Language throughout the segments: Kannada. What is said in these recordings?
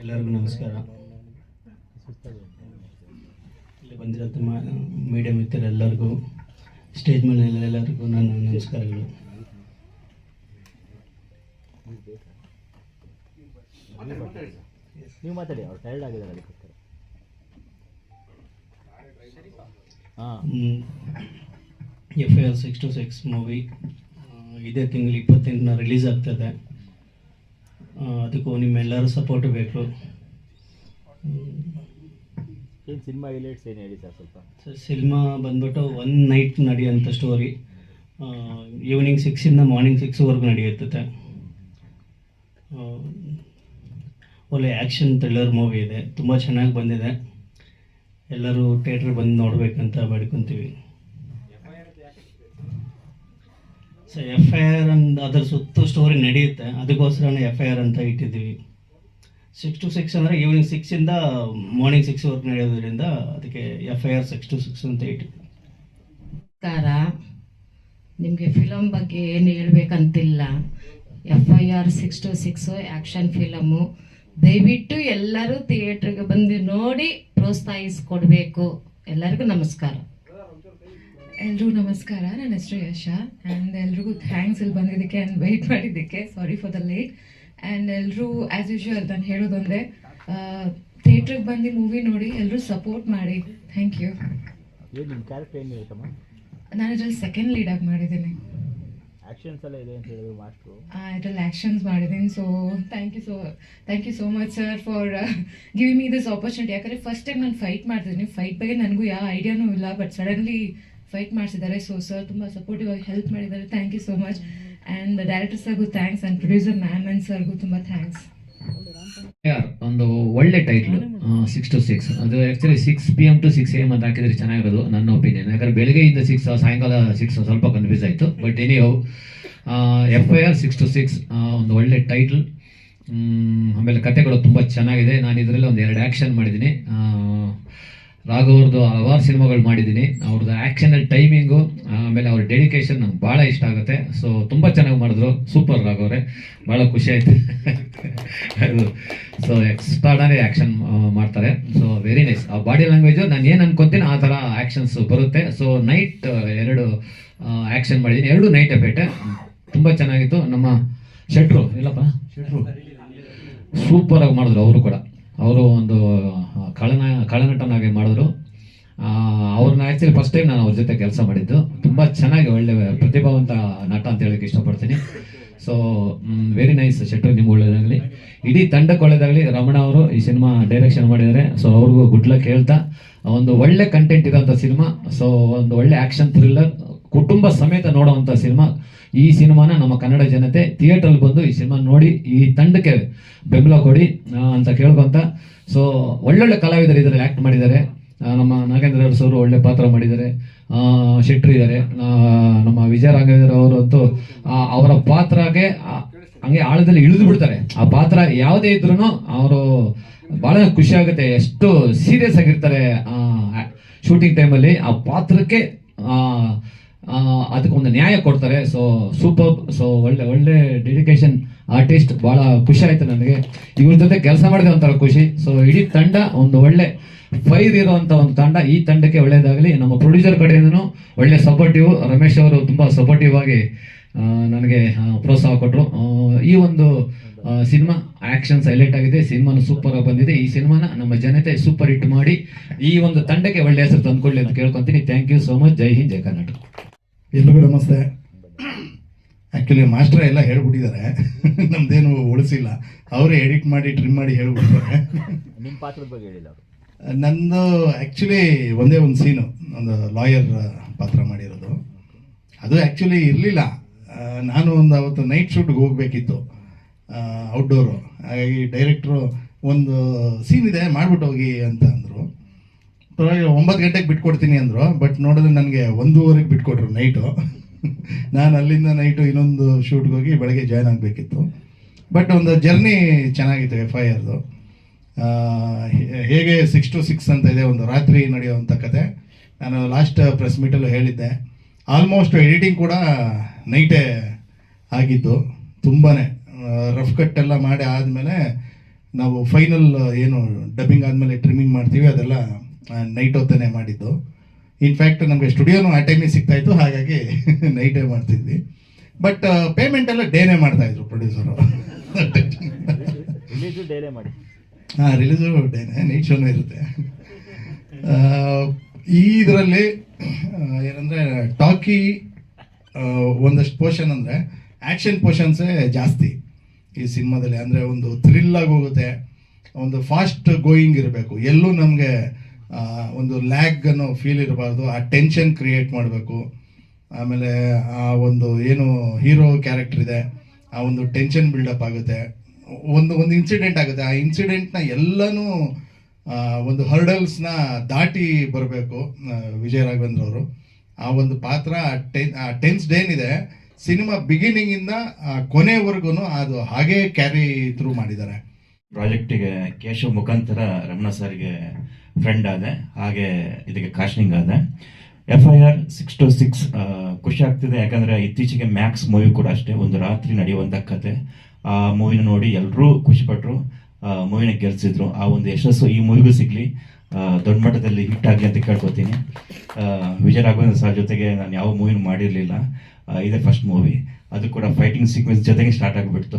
ಎಲ್ಲರಿಗೂ ನಮಸ್ಕಾರ. ಇಲ್ಲಿ ಬಂದಿರೋಂಥ ಮೀಡಿಯಾ ಮಿತ್ರರೆಲ್ಲರಿಗೂ ಸ್ಟೇಜ್ ಮೇಲೆ ಎಲ್ಲರಿಗೂ ನನ್ನ ನಮಸ್ಕಾರಗಳು. ನೀವು ಮಾತಾಡಿ ಅವ್ರು ಟೈರ್ಡ್ ಆಗಿದ್ದಾರೆ ಅದಕ್ಕೋಸ್ಕರ. ಹಾಂ. F I R six to six movie ಇದೇ ತಿಂಗಳು ಇಪ್ಪತ್ತೆಂಟನ ರಿಲೀಸ್ ಆಗ್ತದೆ ಅದಕ್ಕೂ ನಿಮ್ಮೆಲ್ಲರ ಸಪೋರ್ಟ್ ಬೇಕು. ಏನು ಸಿನಿಮಾ ಹೈಲೈಟ್ಸ್ ಏನು ಹೇಳಿ ಸರ್ ಸ್ವಲ್ಪ? ಸಿನಿಮಾ ಬಂದ್ಬಿಟ್ಟು ಒನ್ ನೈಟ್ ನಡೆಯುವಂಥ ಸ್ಟೋರಿ ಈವ್ನಿಂಗ್ ಸಿಕ್ಸಿಂದ ಮಾರ್ನಿಂಗ್ ಸಿಕ್ಸ್ವರೆಗೂ ನಡೆಯುತ್ತೆ. ಒಳ್ಳೆ ಆ್ಯಕ್ಷನ್ ಥ್ರಿಲ್ಲರ್ ಮೂವಿ ಇದೆ. ತುಂಬ ಚೆನ್ನಾಗಿ ಬಂದಿದೆ. ಎಲ್ಲರೂ ಥಿಯೇಟ್ರ್ ಬಂದು ನೋಡಬೇಕಂತ ಬೇಡ್ಕೊತೀವಿ. ಸೊ ಎಫ್ ಐ ಆರ್ ಅಂದ್ ಅದ್ರ ಸುತ್ತು ಸ್ಟೋರಿ ನಡೆಯುತ್ತೆ ಅದಕ್ಕೋಸ್ಕರನೇ ಎಫ್ ಐ ಆರ್ ಅಂತ ಇಟ್ಟಿದ್ದೀವಿ ಸಿಕ್ಸ್ ಟು ಸಿಕ್ಸ್ ಅಂದರೆ ಈವ್ನಿಂಗ್ ಸಿಕ್ಸಿಂದ ಮಾರ್ನಿಂಗ್ ಸಿಕ್ಸ್ವರೆಗೂ ನಡೆಯೋದ್ರಿಂದ ಅದಕ್ಕೆ F I R six to six ಅಂತ ಇಟ್ಟಿದ್ದೀವಿ ನಮಸ್ಕಾರ ನಿಮಗೆ ಫಿಲಮ್ ಬಗ್ಗೆ ಏನು ಹೇಳ್ಬೇಕಂತಿಲ್ಲ. F I R six to six action film ದಯವಿಟ್ಟು ಎಲ್ಲರೂ ಥಿಯೇಟ್ರಿಗೆ ಬಂದು ನೋಡಿ ಪ್ರೋತ್ಸಾಹಿಸ್ಕೊಡ್ಬೇಕು. ಎಲ್ಲರಿಗೂ ನಮಸ್ಕಾರ. ಎಲ್ರಿಗೂ ನಮಸ್ಕಾರ ನನ್ನ ಹೆಸರು ಯಶ ಆ್ಯಂಡ್ ಎಲ್ರಿಗೂ ಥ್ಯಾಂಕ್ಸ್ ಇಲ್ಲಿ ಬಂದಿದ್ದಕ್ಕೆ ಆ್ಯಂಡ್ ವೆಯ್ಟ್ ಮಾಡಿದ್ದಕ್ಕೆ. Sorry for the late and ಎಲ್ಲರೂ ಆ್ಯಸ್ ಯೂಶುವಲ್ ನಾನು ಹೇಳೋದೊಂದೇ ಥಿಯೇಟ್ರಿಗೆ ಬಂದು ಮೂವಿ ನೋಡಿ ಎಲ್ಲರೂ ಸಪೋರ್ಟ್ ಮಾಡಿ. ಥ್ಯಾಂಕ್ ಯು ನಾನು ಇದ್ರಲ್ಲಿ ಸೆಕೆಂಡ್ ಲೀಡಾಗಿ ಮಾಡಿದ್ದೀನಿ. ಆ್ಯಕ್ಷನ್ಸ್ ಎಲ್ಲ ಇದೆ ಅಂತ ಹೇಳಿದ್ರು ಮಾಸ್ಟ್ರು. ಇದರಲ್ಲಿ ಆ್ಯಕ್ಷನ್ಸ್ ಮಾಡಿದ್ದೀನಿ. So thank you so thank you so much sir for giving me this opportunity ಯಾಕಂದರೆ ಫಸ್ಟ್ ಟೈಮ್ ನಾನು ಫೈಟ್ ಮಾಡ್ತಿದ್ದೀನಿ. ಫೈಟ್ ಬಗ್ಗೆ ನನಗೂ ಯಾವ ಐಡಿಯಾನೂ ಇಲ್ಲ ಬಟ್ ಸಡನ್ಲಿ ಫೈಟ್ ಮಾಡಿಸಿದ್ದಾರೆ. ಸೊ ಸರ್ ತುಂಬ ಸಪೋರ್ಟಿವ್ ಆಗಿ ಹೆಲ್ಪ್ ಮಾಡಿದ್ದಾರೆ. Thank you so much and director ಸರ್ಗೂ thanks and producer ma'am ಸರ್ಗೂ ತುಂಬ ಥ್ಯಾಂಕ್ಸ್ ಒಂದು ಒಳ್ಳೆ ಟೈಟ್ಲ್ ಸಿಕ್ಸ್ ಟು ಸಿಕ್ಸ್ ಅದು actually six P M to six A M ಅಂತ ಹಾಕಿದ್ರೆ ಚೆನ್ನಾಗಿರೋದು, ನನ್ನ ಒಪಿನಿಯನ್ ಯಾಕಂದ್ರೆ ಬೆಳಗ್ಗೆಯಿಂದ ಸಿಕ್ಸ್ ಸಾಯಂಕಾಲ ಸಿಕ್ಸ್ ಸ್ವಲ್ಪ ಕನ್ಫ್ಯೂಸ್ ಆಯಿತು. But anyhow F I R six to six ಒಂದು ಒಳ್ಳೆ ಟೈಟ್ಲ್ ಆಮೇಲೆ ಕತೆಗಳು ತುಂಬ ಚೆನ್ನಾಗಿದೆ. ನಾನು ಇದರಲ್ಲಿ ಒಂದು ಎರಡು ಆ್ಯಕ್ಷನ್ ಮಾಡಿದ್ದೀನಿ. ರಾಘವ್ರದ್ದು ಹಲವಾರು ಸಿನಿಮಾಗಳು ಮಾಡಿದ್ದೀನಿ. ಅವ್ರದ್ದು ಆ್ಯಕ್ಷನಲ್ಲಿ ಟೈಮಿಂಗು ಆಮೇಲೆ ಅವ್ರ ಡೆಡಿಕೇಶನ್ ನಂಗೆ ಭಾಳ ಇಷ್ಟ ಆಗುತ್ತೆ. ಸೊ ತುಂಬ ಚೆನ್ನಾಗಿ ಮಾಡಿದ್ರು. ಸೂಪರ್ ರಾಘವ್ರೆ ಭಾಳ ಖುಷಿ ಆಯ್ತು. ಅದು. ಸೊ ಎಕ್ಸ್ಟ್ರಾಡನರಿ ಆ್ಯಕ್ಷನ್ ಮಾಡ್ತಾರೆ. ಸೊ ವೆರಿ ನೈಸ್ ಆ ಬಾಡಿ ಲ್ಯಾಂಗ್ವೇಜು ನಾನು ಏನು ಅನ್ಕೊತೀನಿ ಆ ಥರ ಆ್ಯಕ್ಷನ್ಸ್ ಬರುತ್ತೆ. ಸೊ ನೈಟ್ ಎರಡು ಆ್ಯಕ್ಷನ್ ಮಾಡಿದ್ದೀನಿ. ಎರಡು ನೈಟ್ ಎಫೆಕ್ಟ್ ತುಂಬ ಚೆನ್ನಾಗಿತ್ತು. ನಮ್ಮ ಶೆಟ್ರು ಇಲ್ಲಪ್ಪ? ಶೆಟ್ರು. ಸೂಪರಾಗಿ ಮಾಡಿದ್ರು ಅವರು ಕೂಡ. ಅವರು ಒಂದು ಕಾಳನ ಖಳನ ಖಳನಟನಾಗಿ ಮಾಡಿದ್ರು ಅವ್ರನ್ನ ಆ್ಯಕ್ಚುಲಿ ಫಸ್ಟ್ ಟೈಮ್ ನಾನು ಅವ್ರ ಜೊತೆ ಕೆಲಸ ಮಾಡಿದ್ದು. ತುಂಬ ಚೆನ್ನಾಗಿ ಒಳ್ಳೆ ಪ್ರತಿಭಾವಂತ ನಟ ಅಂತ ಹೇಳಕ್ಕೆ ಇಷ್ಟಪಡ್ತೀನಿ. ಸೊ ವೆರಿ ನೈಸ್ ಶೆಟ್ರು ನಿಮ್ಗೆ ಒಳ್ಳೇದಾಗಲಿ. ಇಡೀ ತಂಡಕ್ಕೆ ಒಳ್ಳೇದಾಗಲಿ ರಮಣ ಅವರು ಈ ಸಿನಿಮಾ ಡೈರೆಕ್ಷನ್ ಮಾಡಿದ್ದಾರೆ. ಸೊ ಅವ್ರಿಗೂ ಗುಡ್ ಲಕ್ ಹೇಳ್ತಾ, ಒಂದು ಒಳ್ಳೆ ಕಂಟೆಂಟ್ ಇರೋಂಥ ಸಿನಿಮಾ. ಸೊ ಒಂದು ಒಳ್ಳೆ ಆ್ಯಕ್ಷನ್ ಥ್ರಿಲ್ಲರ್ ಕುಟುಂಬ ಸಮೇತ ನೋಡೋವಂಥ ಸಿನಿಮಾ. ಈ ಸಿನಿಮಾನ ನಮ್ಮ ಕನ್ನಡ ಜನತೆ ಥಿಯೇಟ್ರಲ್ಲಿ ಬಂದು ಈ ಸಿನಿಮಾ ನೋಡಿ ಈ ತಂಡಕ್ಕೆ ಬೆಂಬಲ ಕೊಡಿ ಅಂತ ಕೇಳ್ಕೊಂತ. ಸೊ ಒಳ್ಳೊಳ್ಳೆ ಕಲಾವಿದರು ಇದರಲ್ಲಿ ಆ್ಯಕ್ಟ್ ಮಾಡಿದ್ದಾರೆ. ನಮ್ಮ ನಾಗೇಂದ್ರ ಅವರು ಒಳ್ಳೆ ಪಾತ್ರ ಮಾಡಿದ್ದಾರೆ. ಶೆಟ್ರು ಇದ್ದಾರೆ. ನಮ್ಮ ವಿಜಯ ರಾಘವೇಂದ್ರ ಅವರಂತೂ ಅವರ ಪಾತ್ರಗೆ ಆ, ಹಂಗೆ ಆಳದಲ್ಲಿ ಇಳಿದು ಬಿಡ್ತಾರೆ. ಆ ಪಾತ್ರ ಯಾವುದೇ ಇದ್ರೂ ಅವರು ಬಹಳ ಖುಷಿ ಆಗುತ್ತೆ. ಎಷ್ಟು ಸೀರಿಯಸ್ ಆಗಿರ್ತಾರೆ ಶೂಟಿಂಗ್ ಟೈಮಲ್ಲಿ ಆ ಪಾತ್ರಕ್ಕೆ ಅದಕ್ಕೊಂದು ನ್ಯಾಯ ಕೊಡ್ತಾರೆ. ಸೊ ಸೂಪರ್ ಸೊ ಒಳ್ಳೆ ಒಳ್ಳೆ ಡೆಡಿಕೇಶನ್ ಆರ್ಟಿಸ್ಟ್ ಬಹಳ ಖುಷಿ ಆಯ್ತು ನನಗೆ. ಇವ್ರ ಜೊತೆ ಕೆಲಸ ಮಾಡಿದೆ ಒಂಥರ ಖುಷಿ. ಸೊ ಇಡೀ ತಂಡ ಒಂದು ಒಳ್ಳೆ ಫೈರ್ ಇರುವಂತ ಒಂದು ತಂಡ. ಈ ತಂಡಕ್ಕೆ ಒಳ್ಳೇದಾಗಲಿ ನಮ್ಮ ಪ್ರೊಡ್ಯೂಸರ್ ಕಡೆಯಿಂದನೂ ಒಳ್ಳೆ ಸಪೋರ್ಟಿವ್ ರಮೇಶ್ ಅವರು ತುಂಬಾ ಸಪೋರ್ಟಿವ್ ಆಗಿ ನನಗೆ ಪ್ರೋತ್ಸಾಹ ಕೊಟ್ಟರು ಈ ಒಂದು ಸಿನಿಮಾ ಆಕ್ಷನ್ ಸೈಲೆಂಟ್ ಆಗಿದೆ. ಸಿನಿಮಾನು ಸೂಪರ್ ಆಗಿ ಬಂದಿದೆ. ಈ ಸಿನಿಮಾನ ನಮ್ಮ ಜನತೆ ಸೂಪರ್ ಹಿಟ್ ಮಾಡಿ ಈ ಒಂದು ತಂಡಕ್ಕೆ ಒಳ್ಳೆ ಹೆಸರು ತಂದ್ಕೊಳ್ಳಿ ಅಂತ ಕೇಳ್ಕೊಂತೀನಿ. ಥ್ಯಾಂಕ್ ಯು ಸೋ ಮಚ್ ಜೈ ಹಿಂದ್, ಜೈ ಕರ್ನಾಟಕ. ಎಲ್ರಿಗೂ ನಮಸ್ತೆ. ಆ್ಯಕ್ಚುಲಿ ಮಾಸ್ಟರ್ ಎಲ್ಲ ಹೇಳ್ಬಿಟ್ಟಿದ್ದಾರೆ. ನಮ್ದೇನು ಉಳಿಸಿಲ್ಲ. ಅವರೇ ಎಡಿಟ್ ಮಾಡಿ ಟ್ರಿಮ್ ಮಾಡಿ ಹೇಳ್ಬಿಟ್ಟಿದ್ದಾರೆ ನಿಮ್ಮ ಪಾತ್ರದ ಬಗ್ಗೆ ಹೇಳಿಲ್ಲ ಅವರು. ನಂದು ಆ್ಯಕ್ಚುಲಿ ಒಂದೇ ಒಂದು ಸೀನು ಒಂದು ಲಾಯರ್ ಪಾತ್ರ ಮಾಡಿರೋದು. ಅದು ಆ್ಯಕ್ಚುಲಿ ಇರಲಿಲ್ಲ. ನಾನು ಒಂದು ಅವತ್ತು ನೈಟ್ ಶೂಟ್ಗೆ ಹೋಗಬೇಕಿತ್ತು. ಔಟ್ಡೋರು ಹಾಗಾಗಿ ಡೈರೆಕ್ಟ್ರು ಒಂದು ಸೀನ್ ಇದೆ ಮಾಡ್ಬಿಟ್ಟು ಹೋಗಿ ಅಂತ ಅಂದರು. ಒಂಬತ್ತು ಗಂಟೆಗೆ ಬಿಟ್ಕೊಡ್ತೀನಿ ಅಂದರು ಬಟ್ ನೋಡಿದ್ರೆ ನನಗೆ ಒಂದೂವರೆಗೆ ಬಿಟ್ಕೊಟ್ರು ನೈಟು ನಾನು ಅಲ್ಲಿಂದ ನೈಟು ಇನ್ನೊಂದು ಶೂಟ್ಗೆ ಹೋಗಿ ಬೆಳಗ್ಗೆ ಜಾಯ್ನ್ ಆಗಬೇಕಿತ್ತು. ಬಟ್ ಒಂದು ಜರ್ನಿ ಚೆನ್ನಾಗಿತ್ತು ಎಫ್ ಐ ಆರ್ದು ಹೇಗೆ ಸಿಕ್ಸ್ ಟು ಸಿಕ್ಸ್ ಅಂತ ಇದೆ, ಒಂದು ರಾತ್ರಿ ನಡೆಯುವಂಥ ಕತೆ. ನಾನು ಲಾಸ್ಟ್ ಪ್ರೆಸ್ ಮೀಟಲ್ಲೂ ಹೇಳಿದ್ದೆ. ಆಲ್ಮೋಸ್ಟ್ ಎಡಿಟಿಂಗ್ ಕೂಡ ನೈಟೇ ಆಗಿದ್ದು ತುಂಬಾ ರಫ್ ಕಟ್ ಎಲ್ಲ ಮಾಡಿ ಆದಮೇಲೆ ನಾವು ಫೈನಲ್ ಏನು ಡಬ್ಬಿಂಗ್ ಆದಮೇಲೆ ಟ್ರಿಮ್ಮಿಂಗ್ ಮಾಡ್ತೀವಿ, ಅದೆಲ್ಲ ನೈಟ್ ಹೊತ್ತನೇ ಮಾಡಿದ್ದು. ಇನ್ಫ್ಯಾಕ್ಟ್ ನಮಗೆ ಸ್ಟುಡಿಯೋನು ಆ ಟೈಮಿಗೆ ಸಿಗ್ತಾ ಇತ್ತು ಹಾಗಾಗಿ ನೈಟೇ ಮಾಡ್ತಿದ್ವಿ. ಬಟ್ ಪೇಮೆಂಟ್ ಎಲ್ಲ ಡೇನೇ ಮಾಡ್ತಾ ಇದ್ರು ಪ್ರೊಡ್ಯೂಸರು ಹಾಂ ರಿಲೀಸು ಡೇನೆ ನೈಟ್ ಶೋನೂ ಇರುತ್ತೆ. ಈ ಇದರಲ್ಲಿ ಏನಂದರೆ ಟಾಕಿ ಒಂದಷ್ಟು ಪೋರ್ಷನ್ ಅಂದರೆ ಆ್ಯಕ್ಷನ್ ಪೋರ್ಷನ್ಸೇ ಜಾಸ್ತಿ. ಈ ಸಿನಿಮಾದಲ್ಲಿ ಅಂದರೆ ಒಂದು ಥ್ರಿಲ್ ಆಗಿ ಹೋಗುತ್ತೆ. ಒಂದು ಫಾಸ್ಟ್ ಗೋಯಿಂಗ್ ಇರಬೇಕು. ಎಲ್ಲೂ ನಮಗೆ ಒಂದು ಲ್ಯಾಗ್ ಅನ್ನೋ ಫೀಲ್ ಇರಬಾರ್ದು, ಆ ಟೆನ್ಷನ್ ಕ್ರಿಯೇಟ್ ಮಾಡಬೇಕು. ಆಮೇಲೆ ಆ ಒಂದು ಏನು ಹೀರೋ ಕ್ಯಾರೆಕ್ಟರ್ ಇದೆ, ಆ ಒಂದು ಟೆನ್ಷನ್ ಬಿಲ್ಡಪ್ ಆಗುತ್ತೆ. ಒಂದು ಒಂದು ಇನ್ಸಿಡೆಂಟ್ ಆಗುತ್ತೆ. ಆ ಇನ್ಸಿಡೆಂಟ್ನ ಎಲ್ಲನೂ ಒಂದು ಹರ್ಡಲ್ಸ್ನ ದಾಟಿ ಬರಬೇಕು ವಿಜಯ ರಾಘವೇಂದ್ರ ಅವರು. ಆ ಒಂದು ಪಾತ್ರ ಟೆನ್ ಆ ಟೆನ್ಸ್ ಏನಿದೆ ಸಿನಿಮಾ ಬಿಗಿನಿಂಗಿಂದ ಕೊನೆವರೆಗೂ ಅದು ಹಾಗೇ ಕ್ಯಾರಿ ಥ್ರೂ ಮಾಡಿದ್ದಾರೆ. ಪ್ರಾಜೆಕ್ಟಿಗೆ ಕೇಶವ್ ಮುಖಾಂತರ ರಮಣ ಸರ್ಗೆ ಫ್ರೆಂಡ್ ಆದೆ, ಹಾಗೆ ಇದಕ್ಕೆ ಕಾಶ್ನಿಂಗ್ ಆದೆ. F I R six to six ಖುಷಿ ಆಗ್ತಿದೆ. ಯಾಕಂದ್ರೆ ಇತ್ತೀಚೆಗೆ ಮ್ಯಾಕ್ಸ್ ಮೂವಿ ಕೂಡ ಅಷ್ಟೇ, ಒಂದು ರಾತ್ರಿ ನಡೆಯುವಂಥ ಕತೆ. ಆ ಮೂವಿನ ನೋಡಿ ಎಲ್ಲರೂ ಖುಷಿಪಟ್ಟರು ಮೂವಿನ ಗೆಲ್ಸಿದ್ರು. ಆ ಒಂದು ಯಶಸ್ಸು ಈ ಮೂವಿಗೂ ಸಿಗಲಿ. ದೊಡ್ಡ ಮಟ್ಟದಲ್ಲಿ ಹಿಟ್ ಆಗಲಿ ಅಂತ ಕೇಳ್ಕೊತೀನಿ. ವಿಜಯ ರಾಘವೇಂದ್ರ ಸರ್ ಜೊತೆಗೆ ನಾನು ಯಾವ ಮೂವಿನೂ ಮಾಡಿರಲಿಲ್ಲ. ಇದೇ ಫಸ್ಟ್ ಮೂವಿ ಅದು ಕೂಡ ಫೈಟಿಂಗ್ ಸೀಕ್ವೆನ್ಸ್ ಜೊತೆಗೆ ಸ್ಟಾರ್ಟ್ ಆಗಿಬಿಡ್ತು.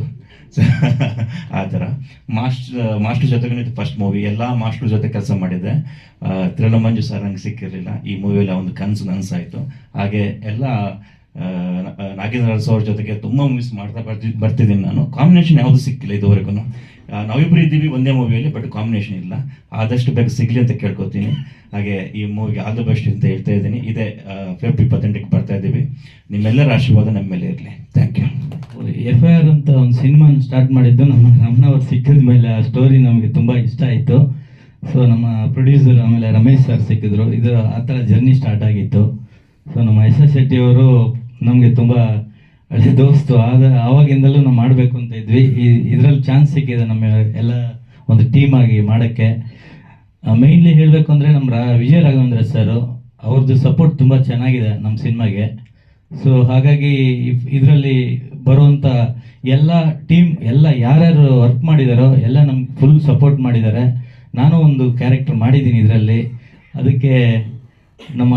ಆ ಥರ. ಮಾಸ್ಟರ್ ಮಾಸ್ಟರ್ ಜೊತೆಗೂ ಇದು ಫಸ್ಟ್ ಮೂವಿ ಎಲ್ಲ ಮಾಸ್ಟರ್ ಜೊತೆ ಕೆಲಸ ಮಾಡಿದ್ದೆ ತ್ರಿಲ ಮಂಜು ಸರ್ ನಂಗೆ ಸಿಕ್ಕಿರಲಿಲ್ಲ. ಈ ಮೂವಿಯಲ್ಲಿ ಒಂದು ಕನಸು ನನಸಾಯಿತು. ಹಾಗೆ ಎಲ್ಲ ನಾಗೇಂದ್ರ ಸರ್ ಅವ್ರ ಜೊತೆಗೆ ತುಂಬ ಮೂವೀಸ್ ಮಾಡ್ತಾ ಬರ್ತಿ ಬರ್ತಿದ್ದೀನಿ ನಾನು. ಕಾಂಬಿನೇಷನ್ ಯಾವುದು ಸಿಕ್ಕಿಲ್ಲ ಇದುವರೆಗೂ ನಾವಿಬ್ಬರು ಇದ್ದೀವಿ, ಒಂದೇ ಮೂವಿಯಲ್ಲಿ ಬಟ್ ಕಾಂಬಿನೇಷನ್ ಇಲ್ಲ. ಆದಷ್ಟು ಬೇಗ ಸಿಗಲಿ ಅಂತ ಕೇಳ್ಕೊತೀನಿ. ಹಾಗೆ ಈ ಮೂವಿಗೆ ಆಲ್ ದ ಬೆಸ್ಟ್ ಅಂತ ಹೇಳ್ತಾ ಇದ್ದೀನಿ. ಇದೇ ಫೆಬ್ರವರಿ ಇಪ್ಪತ್ತೆಂಟಕ್ಕೆ ಬರ್ತಾ ಇದ್ದೀವಿ. ನಿಮ್ಮೆಲ್ಲರ ಆಶೀರ್ವಾದ ನಮ್ಮ ಮೇಲೆ ಇರಲಿ. Thank you F I R ಅಂತ ಒಂದು ಸಿನಿಮಾನ ಸ್ಟಾರ್ಟ್ ಮಾಡಿದ್ದು ನಮ್ಮ ರಮಣ ಅವ್ರು ಸಿಕ್ಕಿದ ಮೇಲೆ ಆ ಸ್ಟೋರಿ ನಮಗೆ ತುಂಬ ಇಷ್ಟ ಆಯಿತು. ಸೊ ನಮ್ಮ ಪ್ರೊಡ್ಯೂಸರ್ ಆಮೇಲೆ ರಮೇಶ್ ಸರ್ ಸಿಕ್ಕಿದ್ರು. ಇದು ಆ ಥರ ಜರ್ನಿ ಸ್ಟಾರ್ಟ್ ಆಗಿತ್ತು. ಸೊ ನಮ್ಮ ಎಸ್ ಎಸ್ ಶೆಟ್ಟಿ ಅವರು ನಮಗೆ ತುಂಬ ಹಳೆ ದೋಸ್ತು ಆದ ಆವಾಗಿಂದಲೂ ನಾವು ಮಾಡಬೇಕು ಅಂತ ಇದ್ವಿ. ಈ ಇದರಲ್ಲಿ ಚಾನ್ಸ್ ಸಿಕ್ಕಿದೆ ನಮ್ಮ ಎಲ್ಲ ಒಂದು ಟೀಮ್ ಆಗಿ ಮಾಡೋಕ್ಕೆ. ಮೇಯ್ನ್ಲಿ ಹೇಳಬೇಕು ಅಂದರೆ ನಮ್ಮ ರಾ, ವಿಜಯ ರಾಘವೇಂದ್ರ ಸರು ಅವ್ರದ್ದು ಸಪೋರ್ಟ್ ತುಂಬ ಚೆನ್ನಾಗಿದೆ ನಮ್ಮ ಸಿನಿಮಾಗೆ. ಸೊ ಹಾಗಾಗಿ ಇದರಲ್ಲಿ ಬರುವಂಥ ಎಲ್ಲ ಟೀಮ್ ಎಲ್ಲ ಯಾರ್ಯಾರು ವರ್ಕ್ ಮಾಡಿದಾರೋ, ಎಲ್ಲ ನಮ್ಗೆ ಫುಲ್ ಸಪೋರ್ಟ್ ಮಾಡಿದ್ದಾರೆ. ನಾನು ಒಂದು ಕ್ಯಾರೆಕ್ಟರ್ ಮಾಡಿದ್ದೀನಿ ಇದರಲ್ಲಿ. ಅದಕ್ಕೆ ನಮ್ಮ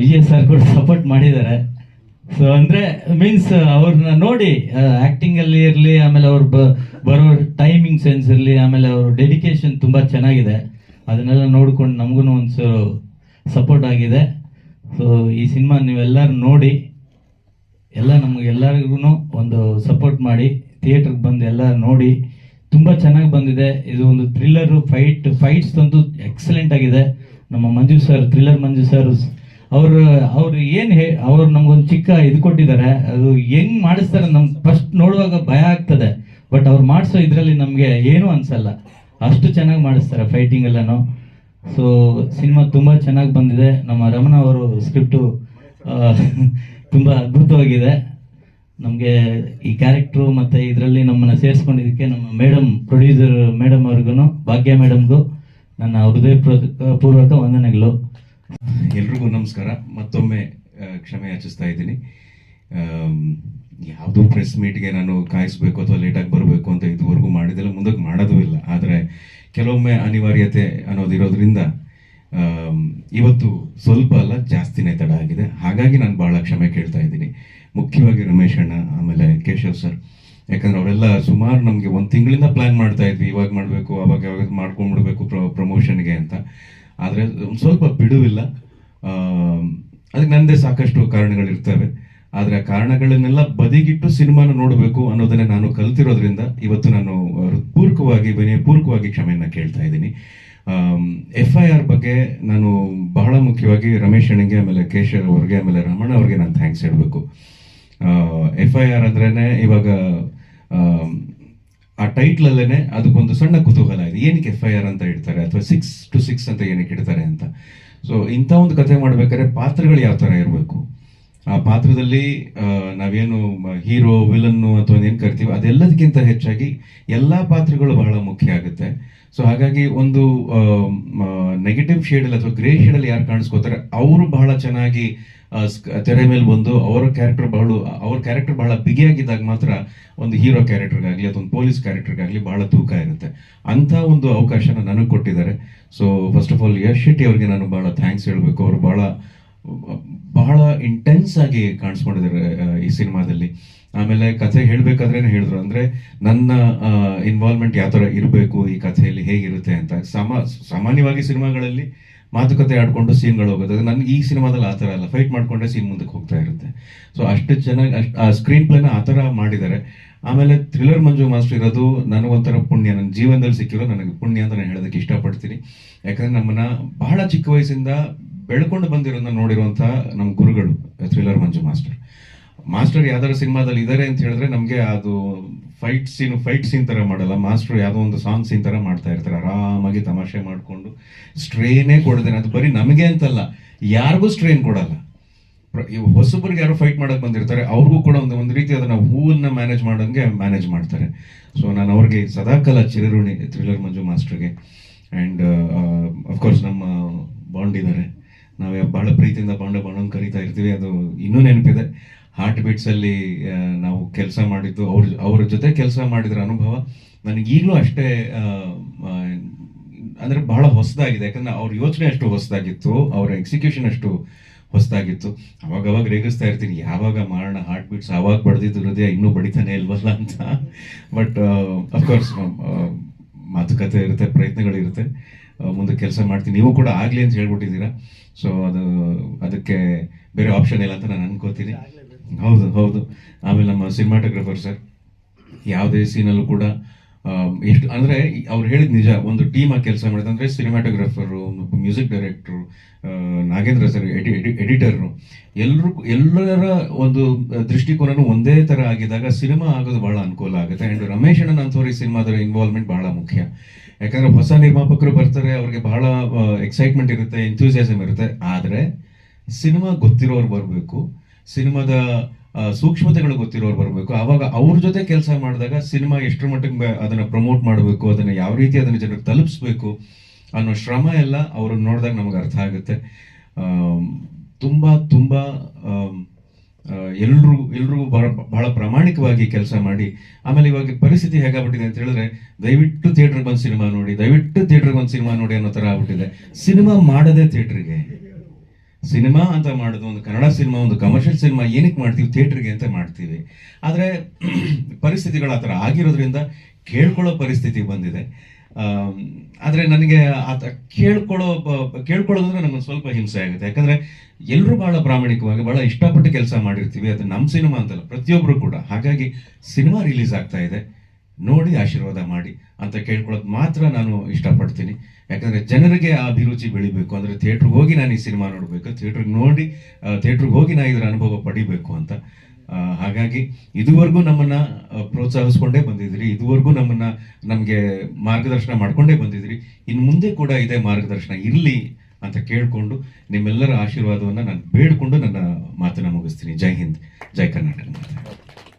ವಿಜಯ್ ಸರ್ ಕೂಡ ಸಪೋರ್ಟ್ ಮಾಡಿದ್ದಾರೆ. ಸೊ ಅಂದರೆ ಮೀನ್ಸ್ ಅವ್ರನ್ನ ನೋಡಿ ಆ್ಯಕ್ಟಿಂಗಲ್ಲಿ ಇರಲಿ, ಆಮೇಲೆ ಅವ್ರು ಬರೋ ಟೈಮಿಂಗ್ ಸೆನ್ಸ್ ಇರಲಿ, ಆಮೇಲೆ ಅವ್ರ ಡೆಡಿಕೇಶನ್ ತುಂಬ ಚೆನ್ನಾಗಿದೆ. ಅದನ್ನೆಲ್ಲ ನೋಡ್ಕೊಂಡು ನಮಗೂ ಒಂದು ಸಪೋರ್ಟ್ ಆಗಿದೆ. ಸೊ ಈ ಸಿನಿಮಾ ನೀವೆಲ್ಲರೂ ನೋಡಿ, ಎಲ್ಲ ನಮಗೆ ಎಲ್ಲರಿಗೂ ಒಂದು ಸಪೋರ್ಟ್ ಮಾಡಿ ಥಿಯೇಟ್ರಿಗೆ ಬಂದು ಎಲ್ಲ ನೋಡಿ, ತುಂಬ ಚೆನ್ನಾಗಿ ಬಂದಿದೆ. ಇದು ಒಂದು ಥ್ರಿಲ್ಲರು ಫೈಟ್ ಫೈಟ್ಸ್ ತಂದು ಎಕ್ಸಲೆಂಟ್ ಆಗಿದೆ. ನಮ್ಮ Manju sir thriller Manju sir ಅವರು ಅವರು ಏನು ಹೇ, ಅವ್ರು ನಮ್ಗೊಂದು ಚಿಕ್ಕ ಇದು ಕೊಟ್ಟಿದ್ದಾರೆ. ಅದು ಹೆಂಗ್ ಮಾಡಿಸ್ತಾರೆ ನಮ್ಗೆ ಫಸ್ಟ್ ನೋಡುವಾಗ ಭಯ ಆಗ್ತದೆ. ಬಟ್ ಅವ್ರು ಮಾಡಿಸೋ ಇದರಲ್ಲಿ ನಮಗೆ ಏನೂ ಅನ್ಸಲ್ಲ. ಅಷ್ಟು ಚೆನ್ನಾಗಿ ಮಾಡಿಸ್ತಾರೆ ಫೈಟಿಂಗ್ ಎಲ್ಲನೂ. ಸೊ ಸಿನಿಮಾ ತುಂಬ ಚೆನ್ನಾಗಿ ಬಂದಿದೆ. ನಮ್ಮ ರಮಣ ಅವರು ಸ್ಕ್ರಿಪ್ಟು ತುಂಬ ಅದ್ಭುತವಾಗಿದೆ. ನಮಗೆ ಈ ಕ್ಯಾರೆಕ್ಟ್ರು ಮತ್ತು ಇದರಲ್ಲಿ ನಮ್ಮನ್ನು ಸೇರಿಸ್ಕೊಂಡಿದ್ದಕ್ಕೆ ನಮ್ಮ ಮೇಡಮ್ ಪ್ರೊಡ್ಯೂಸರ್ ಮೇಡಮ್ ಅವ್ರಿಗೂ ಭಾಗ್ಯ ಮೇಡಮ್ಗೂ ನನ್ನ ಹೃದಯ ಪೂರ್ವಕ ವಂದನೆಗಳು. ಎಲ್ರಿಗೂ ನಮಸ್ಕಾರ. ಮತ್ತೊಮ್ಮೆ ಕ್ಷಮೆ ಯಾಚಿಸ್ತಾ ಇದ್ದೀನಿ. ಯಾವುದೋ ಪ್ರೆಸ್ ಮೀಟ್ಗೆ ನಾನು ಕಾಯಿಸ್ಬೇಕು ಅಥವಾ ಲೇಟಾಗಿ ಬರಬೇಕು ಅಂತ ಇದುವರೆಗೂ ಮಾಡಿದೆಲ್ಲ ಮುಂದಕ್ಕೆ ಮಾಡೋದು ಇಲ್ಲ. ಆದರೆ ಕೆಲವೊಮ್ಮೆ ಅನಿವಾರ್ಯತೆ ಅನ್ನೋದಿರೋದ್ರಿಂದ ಇವತ್ತು ಸ್ವಲ್ಪ ಅಲ್ಲ, ಜಾಸ್ತಿನೇ ತಡ ಆಗಿದೆ. ಹಾಗಾಗಿ ನಾನು ಭಾಳ ಕ್ಷಮೆ ಕೇಳ್ತಾ ಇದ್ದೀನಿ. ಮುಖ್ಯವಾಗಿ ರಮೇಶ್ ಅಣ್ಣ, ಆಮೇಲೆ ಕೇಶವ್ ಸರ್ ಯಾಕಂದ್ರೆ ಅವರೆಲ್ಲ ಸುಮಾರು ನಮಗೆ ಒಂದು ತಿಂಗಳಿಂದ ಪ್ಲ್ಯಾನ್ ಮಾಡ್ತಾ ಇದ್ವಿ. ಇವಾಗ ಮಾಡಬೇಕು, ಅವಾಗ ಯಾವಾಗ ಮಾಡ್ಕೊಂಡ್ಬಿಡ್ಬೇಕು ಪ್ರೊ ಪ್ರಮೋಷನ್ಗೆ ಅಂತ. ಆದರೆ ಒಂದು ಸ್ವಲ್ಪ ಬಿಡುವಿಲ್ಲ. ಅದಕ್ಕೆ ನನ್ನದೇ ಸಾಕಷ್ಟು ಕಾರಣಗಳಿರ್ತವೆ. ಆದರೆ ಆ ಕಾರಣಗಳನ್ನೆಲ್ಲ ಬದಿಗಿಟ್ಟು ಸಿನಿಮಾನ ನೋಡಬೇಕು ಅನ್ನೋದನ್ನೇ ನಾನು ಕಲ್ತಿರೋದ್ರಿಂದ ಇವತ್ತು ನಾನು ಹೃತ್ಪೂರ್ವಕವಾಗಿ, ವಿನಯಪೂರ್ವಕವಾಗಿ ಕ್ಷಮೆಯನ್ನು ಕೇಳ್ತಾ ಇದ್ದೀನಿ. ಎಫ್ ಐ ಆರ್ ಬಗ್ಗೆ ನಾನು ಬಹಳ ಮುಖ್ಯವಾಗಿ ರಮೇಶ್ ಅಣ್ಣಂಗೆ, ಆಮೇಲೆ ಕೇಶವ್ ಅವ್ರಿಗೆ, ಆಮೇಲೆ ರಮಣ ಅವ್ರಿಗೆ ನಾನು ಥ್ಯಾಂಕ್ಸ್ ಹೇಳಬೇಕು. ಎಫ್ ಐ ಆರ್ ಅಂದ್ರೇ ಇವಾಗ ಆ ಟೈಟ್ಲಲ್ಲೇ ಅದಕ್ಕೊಂದು ಸಣ್ಣ ಕುತೂಹಲ ಇದೆ. ಏನಕ್ಕೆ ಎಫ್ ಐ ಆರ್ ಅಂತ ಇಡ್ತಾರೆ ಅಥವಾ ಸಿಕ್ಸ್ ಟು ಸಿಕ್ಸ್ ಅಂತ ಏನಕ್ಕೆ ಇಡ್ತಾರೆ ಅಂತ. ಸೊ ಇಂಥ ಒಂದು ಕಥೆ ಮಾಡ್ಬೇಕಾದ್ರೆ ಪಾತ್ರಗಳು ಯಾವ ಥರ ಇರಬೇಕು? ಆ ಪಾತ್ರದಲ್ಲಿ ನಾವೇನು ಹೀರೋ, ವಿಲನ್ನು ಅಥವಾ ಏನು ಕರಿತೀವಿ ಅದೆಲ್ಲದಕ್ಕಿಂತ ಹೆಚ್ಚಾಗಿ ಎಲ್ಲ ಪಾತ್ರಗಳು ಬಹಳ ಮುಖ್ಯ ಆಗುತ್ತೆ. ಸೊ ಹಾಗಾಗಿ ಒಂದು ನೆಗೆಟಿವ್ ಶೇಡಲ್ಲಿ ಅಥವಾ ಗ್ರೇ ಶೇಡಲ್ಲಿ ಯಾರು ಕಾಣಿಸ್ಕೋತಾರೆ, ಅವರು ಬಹಳ ಚೆನ್ನಾಗಿ ತೆರೆ ಮೇಲೆ ಬಂದು ಅವರ ಕ್ಯಾರೆಕ್ಟರ್ ಬಹಳ, ಅವ್ರ ಕ್ಯಾರೆಕ್ಟರ್ ಬಹಳ ಬಿಗಿಯಾಗಿದ್ದಾಗ ಮಾತ್ರ ಒಂದು ಹೀರೋ ಕ್ಯಾರೆಕ್ಟರ್ಗಾಗಲಿ ಅಥವಾ ಒಂದು ಪೊಲೀಸ್ ಕ್ಯಾರೆಕ್ಟರ್ಗಾಗಲಿ ಬಹಳ ತೂಕ ಇರುತ್ತೆ. ಅಂಥ ಒಂದು ಅವಕಾಶನ ನನಗೆ ಕೊಟ್ಟಿದ್ದಾರೆ. So first of all Yash Shetty ಅವರಿಗೆ ನಾನು ಬಹಳ ಥ್ಯಾಂಕ್ಸ್ ಹೇಳಬೇಕು. ಅವರು ಬಹಳ ಬಹಳ ಇಂಟೆನ್ಸ್ ಆಗಿ ಕಾಣಿಸ್ಕೊಂಡಿದ್ದಾರೆ ಈ ಸಿನಿಮಾದಲ್ಲಿ. ಆಮೇಲೆ ಕಥೆ ಹೇಳ್ಬೇಕಾದ್ರೇನೆ ಹೇಳಿದ್ರು. ಅಂದ್ರೆ ನನ್ನ ಇನ್ವಾಲ್ವ್ಮೆಂಟ್ ಯಾವ ತರ ಇರಬೇಕು, ಈ ಕಥೆಯಲ್ಲಿ ಹೇಗಿರುತ್ತೆ ಅಂತ. ಸಮ, ಸಾಮಾನ್ಯವಾಗಿ ಸಿನಿಮಾಗಳಲ್ಲಿ ಮಾತುಕತೆ ಆಡ್ಕೊಂಡು ಸೀನ್ಗಳು ಹೋಗುತ್ತೆ. ನನ್ಗೆ ಈ ಸಿನಿಮಾದಲ್ಲಿ ಆ ಥರ ಅಲ್ಲ. ಫೈಟ್ ಮಾಡ್ಕೊಂಡ್ರೆ ಸೀನ್ ಮುಂದಕ್ಕೆ ಹೋಗ್ತಾ ಇರುತ್ತೆ. ಸೊ ಅಷ್ಟು ಚೆನ್ನಾಗಿ, ಅಷ್ಟು, ಆ ಸ್ಕ್ರೀನ್ ಪ್ಲೇನ ಆ ಥರ ಮಾಡಿದ್ದಾರೆ. ಆಮೇಲೆ ಥ್ರಿಲ್ಲರ್ ಮಂಜು ಮಾಸ್ಟರ್ ಇರೋದು ನನಗೊಂಥರ ಪುಣ್ಯ. ನನ್ನ ಜೀವನದಲ್ಲಿ ಸಿಕ್ಕಿರೋ ನನಗೆ ಪುಣ್ಯ ಅಂತ ನಾನು ಹೇಳೋದಕ್ಕೆ ಇಷ್ಟಪಡ್ತೀನಿ. ಯಾಕಂದ್ರೆ ನಮ್ಮನ್ನ ಬಹಳ ಚಿಕ್ಕ ವಯಸ್ಸಿಂದ ಬೆಳ್ಕೊಂಡು ಬಂದಿರೋದನ್ನ ನೋಡಿರುವಂತಹ ನಮ್ಮ ಗುರುಗಳು, ಥ್ರಿಲ್ಲರ್ ಮಂಜು ಮಾಸ್ಟರ್. ಮಾಸ್ಟರ್ ಯಾವ್ದಾರ ಸಿನಿಮಾದಲ್ಲಿ ಇದಾರೆ ಅಂತ ಹೇಳಿದ್ರೆ ನಮಗೆ ಅದು ಫೈಟ್ ಸೀನ್ ಫೈಟ್ ಸೀನ್ ತರ ಮಾಡಲ್ಲ. ಮಾಸ್ಟರ್ ಯಾವುದೋ ಒಂದು ಸಾಂಗ್ ಸೀನ್ ತರ ಮಾಡ್ತಾ ಇರ್ತಾರೆ. ಆರಾಮಾಗಿ ತಮಾಷೆ ಮಾಡ್ಕೊಂಡು ಸ್ಟ್ರೇನೇ ಕೊಡದೇನೆ. ಅದು ಬರೀ ನಮಗೆ ಅಂತಲ್ಲ, ಯಾರಿಗೂ ಸ್ಟ್ರೇನ್ ಕೊಡಲ್ಲ. ಹೊಸಬ್ರಿಗೆ ಯಾರು ಫೈಟ್ ಮಾಡಕ್ ಬಂದಿರ್ತಾರೆ, ಅವ್ರಿಗೂ ಕೂಡ ಒಂದು ಒಂದು ರೀತಿ ಅದನ್ನ ಹೂವನ್ನ ಮ್ಯಾನೇಜ್ ಮಾಡೋಂಗೆ ಮ್ಯಾನೇಜ್ ಮಾಡ್ತಾರೆ. ಸೊ ನಾನು ಅವ್ರಿಗೆ ಸದಾಕಾಲ ಚಿರಋಣಿ, ಥ್ರಿಲ್ಲರ್ ಮಂಜು ಮಾಸ್ಟರ್ಗೆ. ಆ್ಯಂಡ್ ಅಫ್ಕೋರ್ಸ್ ನಮ್ಮ ಬಾಂಡ್ ಇದ್ದಾರೆ ನಾವು ಬಹಳ ಪ್ರೀತಿಯಿಂದ ಬಾಂಡ ಬಾಂಡ್ ಅಂತ ಕರಿತಾ ಇರ್ತೀವಿ. ಅದು ಇನ್ನೂ ನೆನಪಿದೆ. ಹಾರ್ಟ್ ಬೀಟ್ಸ್ ಅಲ್ಲಿ ನಾವು ಕೆಲಸ ಮಾಡಿದ್ದು, ಅವ್ರ ಅವ್ರ ಜೊತೆ ಕೆಲಸ ಮಾಡಿದ್ರ ಅನುಭವ ನನಗೆ ಈಗಲೂ ಅಷ್ಟೇ ಅಂದರೆ ಬಹಳ ಹೊಸದಾಗಿದೆ. ಯಾಕಂದ್ರೆ ಅವ್ರ ಯೋಚನೆ ಅಷ್ಟು ಹೊಸದಾಗಿತ್ತು, ಅವ್ರ ಎಕ್ಸಿಕ್ಯೂಷನ್ ಅಷ್ಟು ಹೊಸದಾಗಿತ್ತು. ಅವಾಗ ಅವಾಗ ರೇಗಿಸ್ತಾ ಇರ್ತೀನಿ, ಯಾವಾಗ ಮಾಡೋಣ ಹಾರ್ಟ್ ಬೀಟ್ಸ್ ಅವಾಗ ಬಡ್ದಿದ್ದು ಹೃದಯ ಇನ್ನೂ ಬಡಿತಾನೆ ಇಲ್ವಲ್ಲ ಅಂತ. ಬಟ್ ಅಫ್ಕೋರ್ಸ್ ಮಾತುಕತೆ ಇರುತ್ತೆ ಪ್ರಯತ್ನಗಳಿರುತ್ತೆ ಮುಂದೆ ಕೆಲಸ ಮಾಡ್ತೀನಿ. ನೀವು ಕೂಡ ಆಗಲಿ ಅಂತ ಹೇಳ್ಬಿಟ್ಟಿದ್ದೀರಾ? ಸೊ ಅದು ಅದಕ್ಕೆ ಬೇರೆ ಆಪ್ಷನ್ ಇಲ್ಲ ಅಂತ ನಾನು ಅನ್ಕೋತೀನಿ. ಹೌದು ಹೌದು. ಆಮೇಲೆ ನಮ್ಮ ಸಿನಿಮಾಟೋಗ್ರಫರ್ ಸರ್ ಯಾವುದೇ ಸೀನಲ್ಲೂ ಕೂಡ ಎಷ್ಟು ಅಂದ್ರೆ ಅವ್ರು ಹೇಳಿದ ನಿಜ, ಒಂದು ಟೀಮ್ ಆಗಿ ಕೆಲಸ ಮಾಡಿದೆ, ಅಂದ್ರೆ cinematographer music director Nagendra sir ಎಡಿ ಎಡಿಟರು ಎಲ್ಲರೂ ಎಲ್ಲರ ಒಂದು ದೃಷ್ಟಿಕೋನನು ಒಂದೇ ತರ ಆಗಿದಾಗ ಸಿನಿಮಾ ಆಗೋದು ಬಹಳ ಅನುಕೂಲ ಆಗುತ್ತೆ. ಅಂಡ್ ರಮೇಶ್ ಅಣ್ಣ ಅಂತವ್ರ ಈ ಸಿನಿಮಾದ ಇನ್ವಾಲ್ವ್ಮೆಂಟ್ ಬಹಳ ಮುಖ್ಯ. ಯಾಕಂದ್ರೆ ಹೊಸ ನಿರ್ಮಾಪಕರು ಬರ್ತಾರೆ, ಅವ್ರಿಗೆ ಬಹಳ ಎಕ್ಸೈಟ್ಮೆಂಟ್ ಇರುತ್ತೆ ಎಂಥೂಸಿಯಾಸಮ್ ಇರುತ್ತೆ. ಆದರೆ, ಸಿನಿಮಾ ಗೊತ್ತಿರೋರು ಬರಬೇಕು. ಸಿನಿಮಾದ ಸೂಕ್ಷ್ಮತೆಗಳು ಗೊತ್ತಿರೋರು ಬರಬೇಕು. ಆವಾಗ ಅವ್ರ ಜೊತೆ ಕೆಲಸ ಮಾಡಿದಾಗ ಸಿನಿಮಾ ಎಷ್ಟರ ಮಟ್ಟಿಗೆ ಅದನ್ನ ಪ್ರಮೋಟ್ ಮಾಡಬೇಕು, ಅದನ್ನ ಯಾವ ರೀತಿ ಅದನ್ನ ಜನಕ್ಕೆ ತಲುಪಿಸ್ಬೇಕು ಅನ್ನೋ ಶ್ರಮ ಎಲ್ಲ ಅವ್ರನ್ನ ನೋಡಿದಾಗ ನಮಗೆ ಅರ್ಥ ಆಗುತ್ತೆ. ತುಂಬ, ತುಂಬಾ ತುಂಬಾ ಎಲ್ಲರೂ ಎಲ್ರಿಗೂ ಬಹಳ ಬಹಳ ಪ್ರಾಮಾಣಿಕವಾಗಿ ಕೆಲಸ ಮಾಡಿ, ಆಮೇಲೆ ಇವಾಗ ಪರಿಸ್ಥಿತಿ ಹೇಗಾಗ್ಬಿಟ್ಟಿದೆ ಅಂತ ಹೇಳಿದ್ರೆ, ದಯವಿಟ್ಟು ಥಿಯೇಟರ್ಗೆ ಬಂದು ಸಿನಿಮಾ ನೋಡಿ, ದಯವಿಟ್ಟು ಥಿಯೇಟರ್ಗೆ ಬಂದು ಸಿನಿಮಾ ನೋಡಿ ಅನ್ನೋ ಥರ ಆಗ್ಬಿಟ್ಟಿದೆ. ಸಿನಿಮಾ ಮಾಡದೆ ಥಿಯೇಟರ್ಗೆ ಸಿನಿಮಾ ಅಂತ ಮಾಡೋದು ಒಂದು ಕನ್ನಡ ಸಿನಿಮಾ, ಒಂದು ಕಮರ್ಷಿಯಲ್ ಸಿನಿಮಾ, ಏನಕ್ಕೆ ಮಾಡ್ತೀವಿ? ಥಿಯೇಟ್ರಿಗೆ ಅಂತ ಮಾಡ್ತೀವಿ. ಆದರೆ ಪರಿಸ್ಥಿತಿಗಳು ಆ ಥರ ಆಗಿರೋದ್ರಿಂದ ಕೇಳ್ಕೊಳ್ಳೋ ಪರಿಸ್ಥಿತಿ ಬಂದಿದೆ. ಆದರೆ ನನಗೆ ಆತ ಕೇಳ್ಕೊಳ್ಳೋ ಕೇಳ್ಕೊಳ್ಳೋದಂದ್ರೆ ನನಗೆ ಸ್ವಲ್ಪ ಹಿಂಸೆ ಆಗುತ್ತೆ. ಯಾಕಂದರೆ ಎಲ್ಲರೂ ಭಾಳ ಪ್ರಾಮಾಣಿಕವಾಗಿ ಭಾಳ ಇಷ್ಟಪಟ್ಟು ಕೆಲಸ ಮಾಡಿರ್ತೀವಿ. ಅದು ನಮ್ಮ ಸಿನಿಮಾ ಅಂತಲ್ಲ ಪ್ರತಿಯೊಬ್ಬರು ಕೂಡ. ಹಾಗಾಗಿ ಸಿನಿಮಾ ರಿಲೀಸ್ ಆಗ್ತಾ ಇದೆ. ನೋಡಿ ಆಶೀರ್ವಾದ ಮಾಡಿ ಅಂತ ಕೇಳ್ಕೊಳ್ಳೋದು ಮಾತ್ರ ನಾನು ಇಷ್ಟಪಡ್ತೀನಿ. ಯಾಕಂದ್ರೆ ಜನರಿಗೆ ಆ ಅಭಿರುಚಿ ಬೆಳಿಬೇಕು. ಅಂದರೆ ಥಿಯೇಟ್ರಿಗೆ ಹೋಗಿ ನಾನು ಈ ಸಿನಿಮಾ ನೋಡಬೇಕು. ಥಿಯೇಟ್ರಿಗೆ ನೋಡಿ ಥಿಯೇಟ್ರಿಗೆ ಹೋಗಿ ನಾನು ಇದರ ಅನುಭವ ಪಡಿಬೇಕು ಅಂತ. ಹಾಗಾಗಿ ಇದುವರೆಗೂ ನಮ್ಮನ್ನ ಪ್ರೋತ್ಸಾಹಿಸ್ಕೊಂಡೇ ಬಂದಿದ್ರಿ ಇದುವರೆಗೂ ನಮ್ಮನ್ನ, ನಮಗೆ ಮಾರ್ಗದರ್ಶನ ಮಾಡ್ಕೊಂಡೇ ಬಂದಿದ್ರಿ ಇನ್ನು ಮುಂದೆ ಕೂಡ ಇದೇ ಮಾರ್ಗದರ್ಶನ ಇರಲಿ ಅಂತ ಕೇಳ್ಕೊಂಡು ನಿಮ್ಮೆಲ್ಲರ ಆಶೀರ್ವಾದವನ್ನ ನಾನು ಬೇಡ್ಕೊಂಡು ನನ್ನ ಮಾತನ್ನು ಮುಗಿಸ್ತೀನಿ. ಜೈ ಹಿಂದ್. ಜೈ ಕರ್ನಾಟಕ.